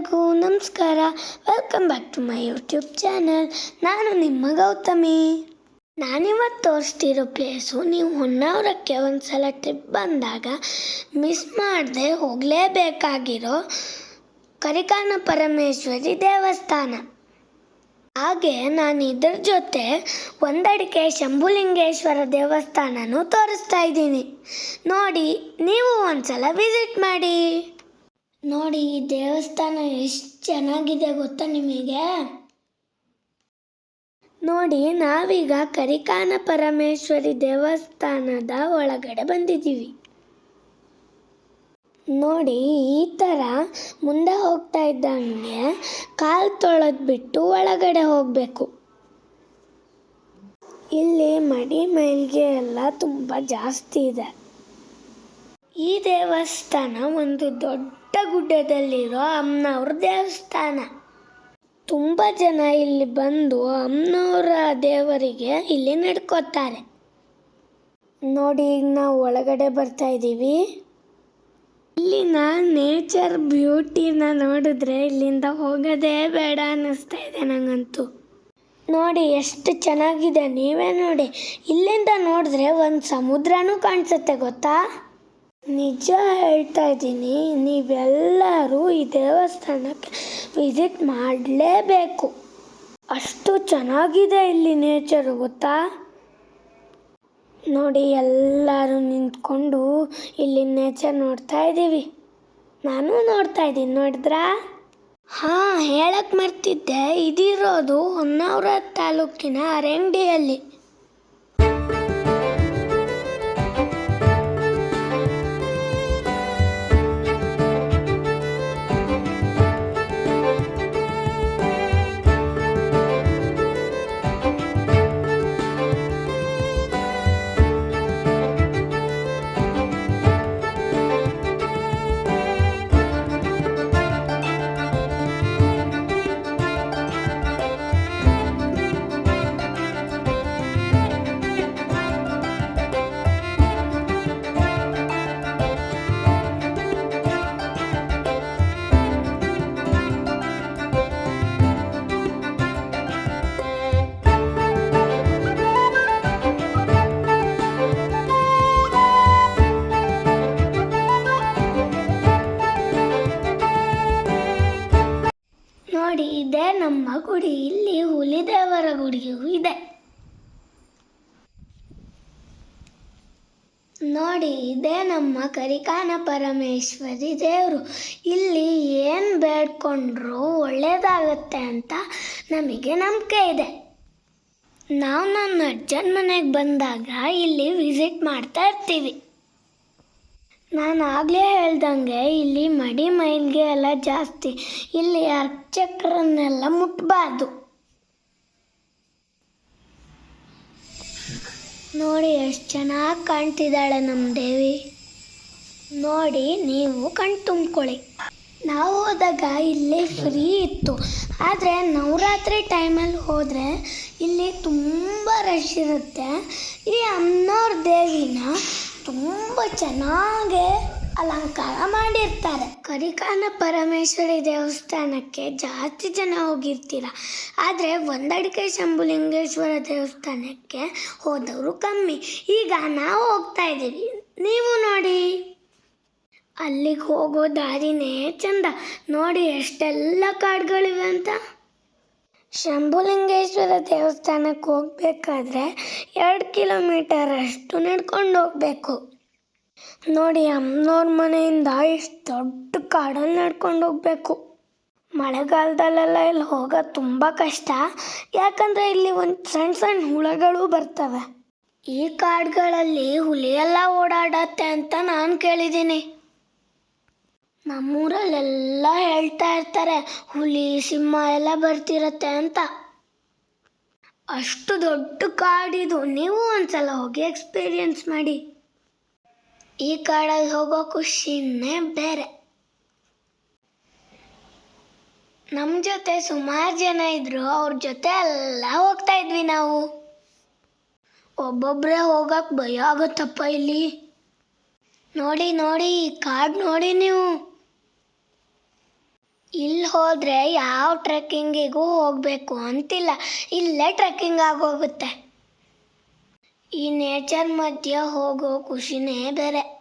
ಎಲ್ಲರಿಗೂ ನಮಸ್ಕಾರ. Welcome back to my YouTube channel ನಾನು ನಿಮ್ಮ ಗೌತಮಿ. ನಾನಿವತ್ತು ತೋರಿಸ್ತಿರೋ ಪ್ಲೇಸು ನೀವು ಹೊನ್ನಾವರಕ್ಕೆ ಒಂದು ಸಲ ಟ್ರಿಪ್ ಬಂದಾಗ ಮಿಸ್ ಮಾಡದೆ ಹೋಗಲೇಬೇಕಾಗಿರೋ ಕರಿಕಾನ ಪರಮೇಶ್ವರಿ ದೇವಸ್ಥಾನ. ಹಾಗೆ ನಾನು ಇದ್ರ ಜೊತೆ ಒಂದಡಿಕೆ ಶಂಭುಲಿಂಗೇಶ್ವರ ದೇವಸ್ಥಾನನೂ ತೋರಿಸ್ತಾ ಇದ್ದೀನಿ. ನೋಡಿ, ನೀವು ಒಂದ್ಸಲ ವಿಸಿಟ್ ಮಾಡಿ. ನೋಡಿ, ಈ ದೇವಸ್ಥಾನ ಎಷ್ಟು ಚೆನ್ನಾಗಿದೆ ಗೊತ್ತಾ ನಿಮಗೆ? ನೋಡಿ, ನಾವೀಗ ಕರಿಕಾನ ಪರಮೇಶ್ವರಿ ದೇವಸ್ಥಾನದ ಒಳಗಡೆ ಬಂದಿದ್ದೀವಿ. ನೋಡಿ, ಈ ಥರ ಮುಂದೆ ಹೋಗ್ತಾ ಇದ್ದಂಗೆ ಕಾಲು ತೊಳೆದು ಬಿಟ್ಟು ಒಳಗಡೆ ಹೋಗಬೇಕು. ಇಲ್ಲಿ ಮಡಿ ಮೈಲ್ಗೆ ಎಲ್ಲ ತುಂಬ ಜಾಸ್ತಿ ಇದೆ. ಈ ದೇವಸ್ಥಾನ ಒಂದು ದೊಡ್ಡ ಗುಡ್ಡದಲ್ಲಿರೋ ಅಮ್ಮನವ್ರ ದೇವಸ್ಥಾನ. ತುಂಬ ಜನ ಇಲ್ಲಿ ಬಂದು ಅಮ್ಮನವರ ದೇವರಿಗೆ ಇಲ್ಲಿ ನಡ್ಕೋತಾರೆ. ನೋಡಿ, ಈಗ ನಾವು ಒಳಗಡೆ ಬರ್ತಾ ಇದ್ದೀವಿ. ಇಲ್ಲಿನ ನೇಚರ್ ಬ್ಯೂಟಿನ ನೋಡಿದ್ರೆ ಇಲ್ಲಿಂದ ಹೋಗೋದೇ ಬೇಡ ಅನ್ನಿಸ್ತಾ ಇದೆ ನನಗಂತೂ ನೋಡಿ, ಎಷ್ಟು ಚೆನ್ನಾಗಿದೆ ನೀವೇ ನೋಡಿ. ಇಲ್ಲಿಂದ ನೋಡಿದ್ರೆ ಒಂದು ಸಮುದ್ರನೂ ಕಾಣಿಸುತ್ತೆ, ಗೊತ್ತಾ? ನಿಜ ಹೇಳ್ತಾ ಇದ್ದೀನಿ, ನೀವೆಲ್ಲರೂ ಈ ದೇವಸ್ಥಾನಕ್ಕೆ ವಿಸಿಟ್ ಮಾಡಲೇಬೇಕು. ಅಷ್ಟು ಚೆನ್ನಾಗಿದೆ ಇಲ್ಲಿ ನೇಚರು ಗೊತ್ತಾ? ನೋಡಿ, ಎಲ್ಲರೂ ನಿಂತ್ಕೊಂಡು ಇಲ್ಲಿ ನೇಚರ್ ನೋಡ್ತಾ ಇದ್ದೀವಿ. ನಾನು ನೋಡ್ತಾ ಇದ್ದೀನಿ, ನೋಡಿದ್ರಾ? ಹಾಂ ಹೇಳಕ್ಕೆ ಮರ್ತಿದ್ದೆ. ಇದಿರೋದು ಹೊನ್ನಾವರ ತಾಲೂಕಿನ ಅರಂಡಿಯಲ್ಲಿ ನೋಡಿ, ಇದೇ ನಮ್ಮ ಕರಿಕಾನ ಪರಮೇಶ್ವರಿ ದೇವರು. ಇಲ್ಲಿ ಏನು ಬೇಡ್ಕೊಂಡ್ರು ಒಳ್ಳೇದಾಗತ್ತೆ ಅಂತ ನಮಗೆ ನಂಬಿಕೆ ಇದೆ. ನಾವು ನನ್ನ ಅಜ್ಜನ ಮನೆಗೆ ಬಂದಾಗ ಇಲ್ಲಿ ವಿಸಿಟ್ ಮಾಡ್ತಾ ಇರ್ತೀವಿ. ನಾನು ಆಗಲೇ ಹೇಳ್ದಂಗೆ ಇಲ್ಲಿ ಮಡಿ ಮೈಲ್ಗೆ ಎಲ್ಲ ಜಾಸ್ತಿ. ಇಲ್ಲಿ ಅರ್ಚಕ್ರನ್ನೆಲ್ಲ ಮುಟ್ಬಾರ್ದು. ನೋಡಿ ಎಷ್ಟು ಚೆನ್ನಾಗಿ ಕಾಣ್ತಿದ್ದಾಳೆ ನಮ್ಮ ದೇವಿ. ನೋಡಿ ನೀವು ಕಣ್ ತುಂಬ್ಕೊಳ್ಳಿ. ನಾವು ಹೋದಾಗ ಇಲ್ಲಿ ಫ್ರೀ ಇತ್ತು. ಆದರೆ ನವರಾತ್ರಿ ಟೈಮಲ್ಲಿ ಹೋದರೆ ಇಲ್ಲಿ ತುಂಬ ರಶ್ ಇರುತ್ತೆ. ಈ ಅಮ್ಮನವ್ರ ದೇವಿನ ತುಂಬ ಚೆನ್ನಾಗಿ ಅಲಂಕಾರ ಮಾಡಿರ್ತಾರೆ. ಕರಿಕಾನ ಪರಮೇಶ್ವರಿ ದೇವಸ್ಥಾನಕ್ಕೆ ಜಾಸ್ತಿ ಜನ ಹೋಗಿರ್ತೀರ. ಆದರೆ ಒಂದಡಿಕೆ ಶಂಭುಲಿಂಗೇಶ್ವರ ದೇವಸ್ಥಾನಕ್ಕೆ ಹೋದವರು ಕಮ್ಮಿ. ಈಗ ನಾವು ಹೋಗ್ತಾ ಇದ್ದೀವಿ. ನೀವು ನೋಡಿ. ಅಲ್ಲಿಗೆ ಹೋಗೋ ದಾರಿನೇ ಚಂದ. ನೋಡಿ ಎಷ್ಟೆಲ್ಲ ಕಾಡುಗಳಿವೆ ಅಂತ. ಶಂಭುಲಿಂಗೇಶ್ವರ ದೇವಸ್ಥಾನಕ್ಕೆ ಹೋಗ್ಬೇಕಾದ್ರೆ ಎರಡು ಕಿಲೋಮೀಟರ್ ಅಷ್ಟು ನಡ್ಕೊಂಡು ಹೋಗ್ಬೇಕು. ನೋಡಿ, ಅಮ್ಮನವ್ರ ಮನೆಯಿಂದ ಇಷ್ಟು ದೊಡ್ಡ ಕಾಡಲ್ಲಿ ನಡ್ಕೊಂಡು ಹೋಗ್ಬೇಕು. ಮಳೆಗಾಲದಲ್ಲೆಲ್ಲ ಇಲ್ಲಿ ಹೋಗೋದು ತುಂಬ ಕಷ್ಟ. ಯಾಕಂದರೆ ಇಲ್ಲಿ ಒಂದು ಸಣ್ಣ ಸಣ್ಣ ಹುಳಗಳು ಬರ್ತವೆ. ಈ ಕಾಡುಗಳಲ್ಲಿ ಹುಲಿ ಎಲ್ಲ ಓಡಾಡತ್ತೆ ಅಂತ ನಾನು ಕೇಳಿದ್ದೀನಿ. ನಮ್ಮೂರಲ್ಲೆಲ್ಲ ಹೇಳ್ತಾ ಇರ್ತಾರೆ, ಹುಲಿ, ಸಿಂಹ ಎಲ್ಲ ಬರ್ತಿರತ್ತೆ ಅಂತ. ಅಷ್ಟು ದೊಡ್ಡ ಕಾಡಿದು ನೀವು ಒಂದ್ಸಲ ಹೋಗಿ ಎಕ್ಸ್ಪೀರಿಯನ್ಸ್ ಮಾಡಿ. ಈ ಕಾಡಲ್ಲಿ ಹೋಗೋ ಖುಷಿನೇ ಬೇರೆ. ನಮ್ಮ ಜೊತೆ ಸುಮಾರು ಜನ ಇದ್ರು, ಅವ್ರ ಜೊತೆ ಎಲ್ಲ ಹೋಗ್ತಾ ಇದ್ವಿ ನಾವು. ಒಬ್ಬೊಬ್ಬರೇ ಹೋಗಕ್ಕೆ ಭಯ ಆಗುತ್ತಪ್ಪ ಇಲ್ಲಿ. ನೋಡಿ ನೋಡಿ ಕಾಡು ನೋಡಿ ನೀವು. ಇಲ್ಲಿ ಹೋದರೆ ಯಾವ ಟ್ರೆಕ್ಕಿಂಗಿಗೂ ಹೋಗಬೇಕು ಅಂತಿಲ್ಲ. ಇಲ್ಲೇ ಟ್ರೆಕ್ಕಿಂಗ್ ಆಗೋಗುತ್ತೆ ಈ ನೇಚರ್ ಮಧ್ಯೆ ಹೋಗೋ ಖುಷಿನೇ ಬೇರೆ.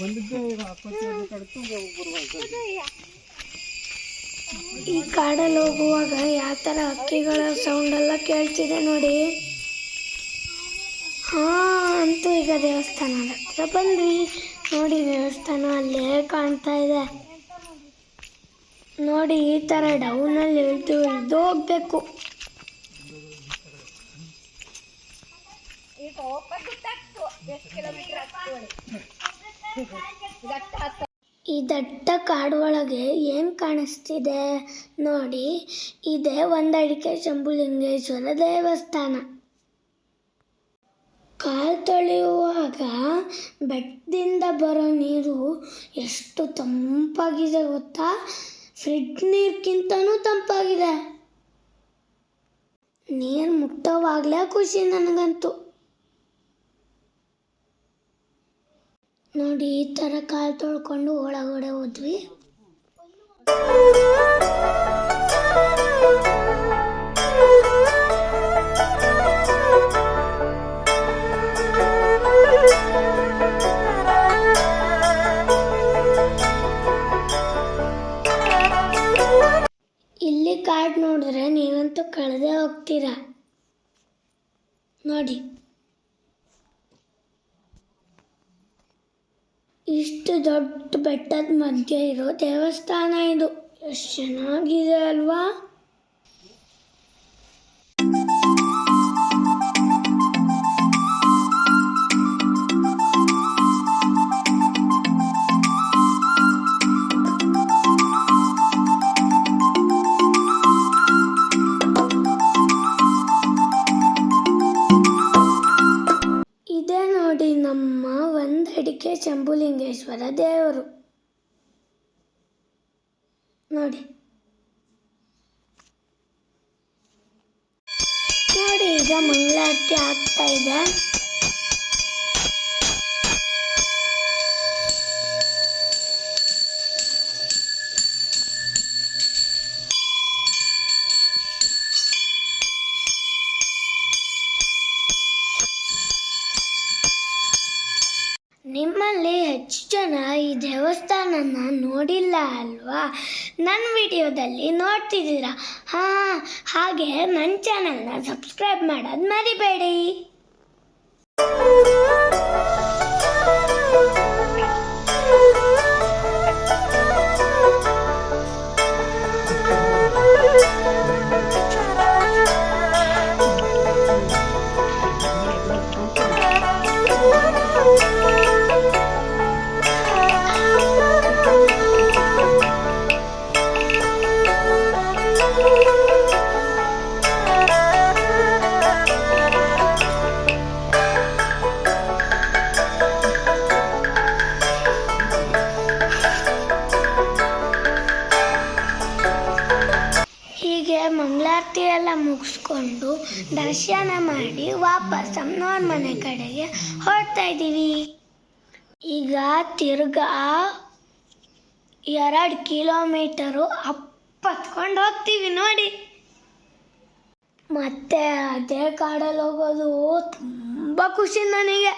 ಬಂದಿದ್ದು ಈ ಕಾಡಲ್ಲಿ ಹೋಗುವಾಗ ಯಾವ ಥರ ಹಕ್ಕಿಗಳ ಸೌಂಡ್ ಎಲ್ಲ ಕೇಳ್ತಿದೆ ನೋಡಿ. ಹಾ ಅಂತೂ ಈಗ ದೇವಸ್ಥಾನದ ಹತ್ರ ಬಂದ್ವಿ. ನೋಡಿ ದೇವಸ್ಥಾನ ಅಲ್ಲೇ ಕಾಣ್ತಾ ಇದೆ. ನೋಡಿ ಈ ಥರ ಅಲ್ಲಿ ಇಳಿದು ಇಳಿದು ಹೋಗ್ಬೇಕು. ಈ ದಟ್ಟ ಕಾಡು ಒಳಗೆ ಏನು ಕಾಣಿಸ್ತಿದೆ ನೋಡಿ. ಇದೇ ಒಂದಡಿಕೆ ಶಂಭುಲಿಂಗೇಶ್ವರ ದೇವಸ್ಥಾನ. ಕಾಲು ತೊಳೆಯುವಾಗ ಬೆಟ್ಟದಿಂದ ಬರೋ ನೀರು ಎಷ್ಟು ತಂಪಾಗಿದೆ ಗೊತ್ತಾ? ಫ್ರಿಡ್ಜ್ ನೀರ್ಗಿಂತನೂ ತಂಪಾಗಿದೆ. ನೀರು ಮುಟ್ಟೋವಾಗಲೇ ಖುಷಿ ನನಗಂತೂ. ನೋಡಿ ಈ ಥರ ಕಾಲು ತೊಳ್ಕೊಂಡು ಒಳಗಡೆ ಹೋದ್ವಿ. ಇಲ್ಲಿ ಕಾರ್ಡ್ ನೋಡಿದ್ರೆ ನೀವಂತೂ ಕಳೆದೇ ಹೋಗ್ತೀರಾ? ನೋಡಿ. ಇಷ್ಟು ದೊಡ್ಡ ಬೆಟ್ಟದ ಮಧ್ಯೆ ಇರೋ ದೇವಸ್ಥಾನ ಇದು. ಎಷ್ಟು ಚೆನ್ನಾಗಿದೆ ಅಲ್ವಾ? ಈಗ ಮಂಗಳಾರತಿ ಆಗ್ತಾ ಇದೆ. ನಿಮ್ಮಲ್ಲಿ ಹೆಚ್ಚು ಜನ ಈ ದೇವಸ್ಥಾನನ ನೋಡಿಲ್ಲ ಅಲ್ವಾ? ನನ್ನ ವಿಡಿಯೋದಲ್ಲಿ ನೋಡ್ತಿದ್ದೀರಾ? ಹಾಂ, ಹಾಗೆ ನನ್ನ ಚಾನಲ್ನ ಸಬ್ಸ್ಕ್ರೈಬ್ ಮಾಡೋದು ಮರಿಬೇಡಿ. ಮುಗಿಸ್ಕೊಂಡು ದರ್ಶನ ಮಾಡಿ ವಾಪಸ್ ಅಮ್ಮನವ್ರ ಮನೆ ಕಡೆಗೆ ಹೊರಡ್ತಾ ಇದ್ದೀವಿ. ಈಗ ತಿರ್ಗಾ ಎರಡು ಕಿಲೋಮೀಟರು ಅಪ್ಪತ್ಕೊಂಡು ಹೋಗ್ತೀವಿ ನೋಡಿ. ಮತ್ತೆ ಅದೇ ಕಾಡಲ್ಲಿ ಹೋಗೋದು ತುಂಬ ಖುಷಿ ನನಗೆ.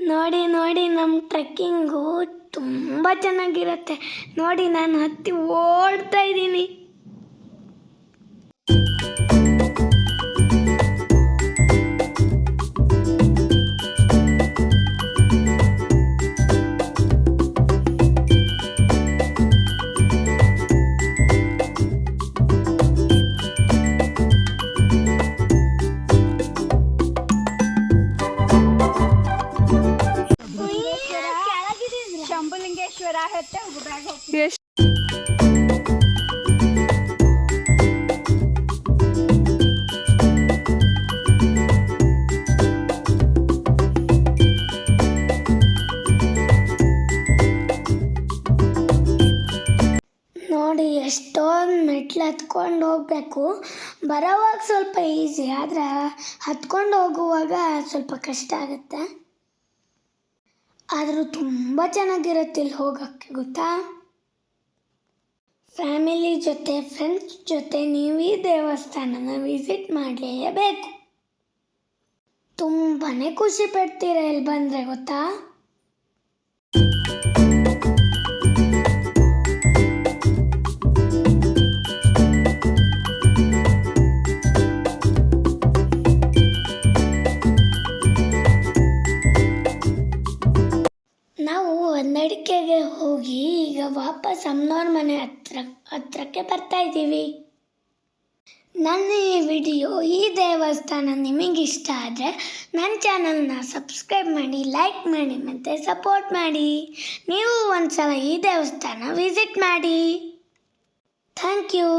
ನೋಡಿ ನೋಡಿ ನಮ್ಮ ಟ್ರೆಕ್ಕಿಂಗು ತುಂಬ ಚೆನ್ನಾಗಿರುತ್ತೆ. ನೋಡಿ ನಾನು ಹತ್ತಿ ಓಡ್ತಾ ಇದ್ದೀನಿ. ಹತ್ಕೊಂಡು ಹೋಗಬೇಕು. ಬರೋವಾಗ ಸ್ವಲ್ಪ ಈಸಿ ಆದರೆ ಹತ್ಕೊಂಡು ಹೋಗುವಾಗ ಸ್ವಲ್ಪ ಕಷ್ಟ ಆಗುತ್ತೆ. ಆದರೂ ತುಂಬ ಚೆನ್ನಾಗಿರುತ್ತೆ ಇಲ್ಲಿ ಹೋಗೋಕ್ಕೆ, ಗೊತ್ತಾ? ಫ್ಯಾಮಿಲಿ ಜೊತೆ, ಫ್ರೆಂಡ್ಸ್ ಜೊತೆ ನೀವು ಈ ದೇವಸ್ಥಾನನ ವಿಸಿಟ್ ಮಾಡಲೇಬೇಕು. ತುಂಬಾ ಖುಷಿ ಪಡ್ತೀರ ಇಲ್ಲಿ ಬಂದರೆ, ಗೊತ್ತಾ? ನಾವು ಹೊನ್ನಡಿಕೆಗೆ ಹೋಗಿ ಈಗ ವಾಪಸ್ ಅಮ್ಮನವ್ರ ಮನೆ ಹತ್ರ, ಹತ್ರಕ್ಕೆ ಬರ್ತಾ ಇದ್ದೀವಿ. ನನ್ನ ಈ ವಿಡಿಯೋ ಈ ದೇವಸ್ಥಾನ ನಿಮಗಿಷ್ಟ ಆದರೆ ನನ್ನ ಚಾನಲ್ನ ಸಬ್ಸ್ಕ್ರೈಬ್ ಮಾಡಿ, ಲೈಕ್ ಮಾಡಿ ಮತ್ತು ಸಪೋರ್ಟ್ ಮಾಡಿ. ನೀವು ಒಂದು ಸಲ ಈ ದೇವಸ್ಥಾನ ವಿಸಿಟ್ ಮಾಡಿ. Thank you.